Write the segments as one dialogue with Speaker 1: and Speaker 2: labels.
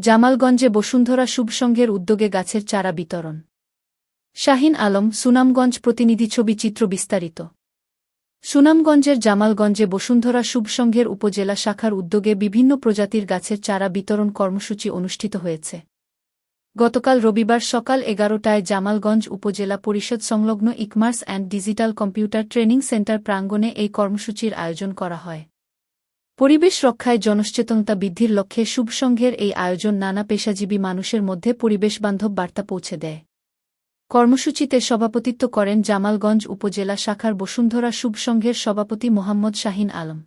Speaker 1: জামালগঞ্জে বসুন্ধরা শুভসংঘের উদ্যোগে গাছের চারা বিতরণ। শাহিন আলম, সুনামগঞ্জ প্রতিনিধি ছবি চিত্র বিস্তারিত। সুনামগঞ্জের জামালগঞ্জে বসুন্ধরা শুভসংঘের উপজেলা শাখার উদ্যোগে বিভিন্ন প্রজাতির গাছের চারা বিতরণ কর্মসূচি অনুষ্ঠিত হয়েছে। গতকাল রবিবার সকাল এগারোটায় জামালগঞ্জ উপজেলা পরিষদ সংলগ্ন ecommerce and digital computer training center প্রাঙ্গণে এই কর্মসূচির আয়োজন করা হয়। পরিবেশ রক্ষায় জনসচেতনতা বৃদ্ধির লক্ষ্যে শুভসংঘের এই আয়োজন নানা পেশাজীবী মানুষের মধ্যে পরিবেশবান্ধব বার্তা পৌঁছে দেয়। কর্মসূচিতে সভাপতিত্ব করেন জামালগঞ্জ উপজেলা শাখার বসুন্ধরা শুভসংঘের সভাপতি মোহাম্মদ শাহিন আলম।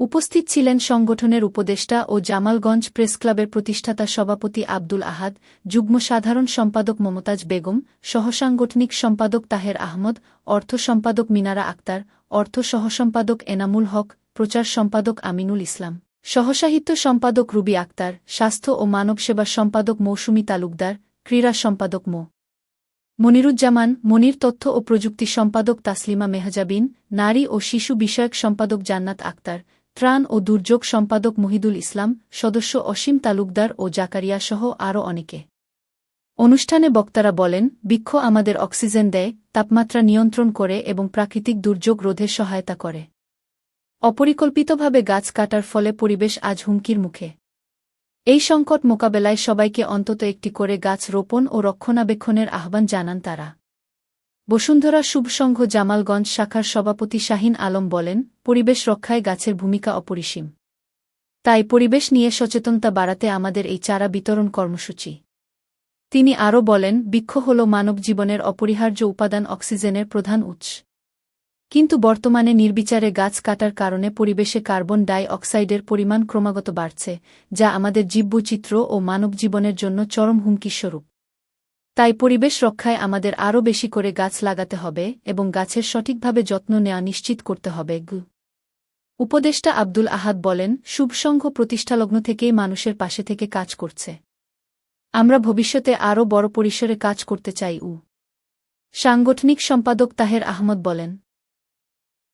Speaker 1: উপস্থিত ছিলেন সংগঠনের উপদেষ্টা ও জামালগঞ্জ প্রেসক্লাবের প্রতিষ্ঠাতা সভাপতি আব্দুল আহাদ, যুগ্ম সাধারণ সম্পাদক মমতাজ বেগম, সহসাংগঠনিক সম্পাদক তাহের আহমদ, অর্থ সম্পাদক মিনারা আক্তার, অর্থ সহসম্পাদক এনামুল হক প্রচার সম্পাদক আমিনুল ইসলাম, সহসাহিত্য সম্পাদক রুবি আক্তার, স্বাস্থ্য ও মানব সেবা সম্পাদক মৌসুমী তালুকদার, ক্রীড়া সম্পাদক মো. মনিরুজ্জামান, মনির তথ্য ও প্রযুক্তি সম্পাদক তাসলিমা মেহজাবিন নারী ও শিশু বিষয়ক সম্পাদক জান্নাত আক্তার, ত্রাণ ও দুর্যোগ সম্পাদক মহিদুল ইসলাম, সদস্য অসীম তালুকদার ও জাকারিয়া সহ আরও অনেকে। অনুষ্ঠানে বক্তারা বলেন, বৃক্ষ আমাদের অক্সিজেন দেয়, তাপমাত্রা নিয়ন্ত্রণ করে এবং প্রাকৃতিক দুর্যোগ রোধে সহায়তা করে। অপরিকল্পিতভাবে গাছ কাটার ফলে পরিবেশ আজ হুমকির মুখে। এই সংকট মোকাবেলায় সবাইকে অন্তত একটি করে গাছ রোপণ ও রক্ষণাবেক্ষণের আহ্বান জানান তারা। বসুন্ধরা শুভসংঘ জামালগঞ্জ শাখার সভাপতি শাহিন আলম বলেন, পরিবেশ রক্ষায় গাছের ভূমিকা অপরিসীম। তাই পরিবেশ নিয়ে সচেতনতা বাড়াতে আমাদের এই চারা বিতরণ কর্মসূচি। তিনি আরও বলেন, বৃক্ষ হল মানব জীবনের অপরিহার্য উপাদান অক্সিজেনের প্রধান উৎস। কিন্তু বর্তমানে নির্বিচারে গাছ কাটার কারণে পরিবেশে কার্বন ডাই অক্সাইডের পরিমাণ ক্রমাগত বাড়ছে, যা আমাদের জীববৈচিত্র্য ও মানব জীবনের জন্য চরম হুমকি স্বরূপ তাই পরিবেশ রক্ষায় আমাদের আরও বেশি করে গাছ লাগাতে হবে এবং গাছের সঠিকভাবে যত্ন নেওয়া নিশ্চিত করতে হবে, গু। উপদেষ্টা আব্দুল আহাদ বলেন, শুভসংঘ প্রতিষ্ঠালগ্ন থেকেই মানুষের পাশে থেকে কাজ করছে। আমরা ভবিষ্যতে আরও বড় পরিসরে কাজ করতে চাই, উ। সাংগঠনিক সম্পাদক তাহের আহমদ বলেন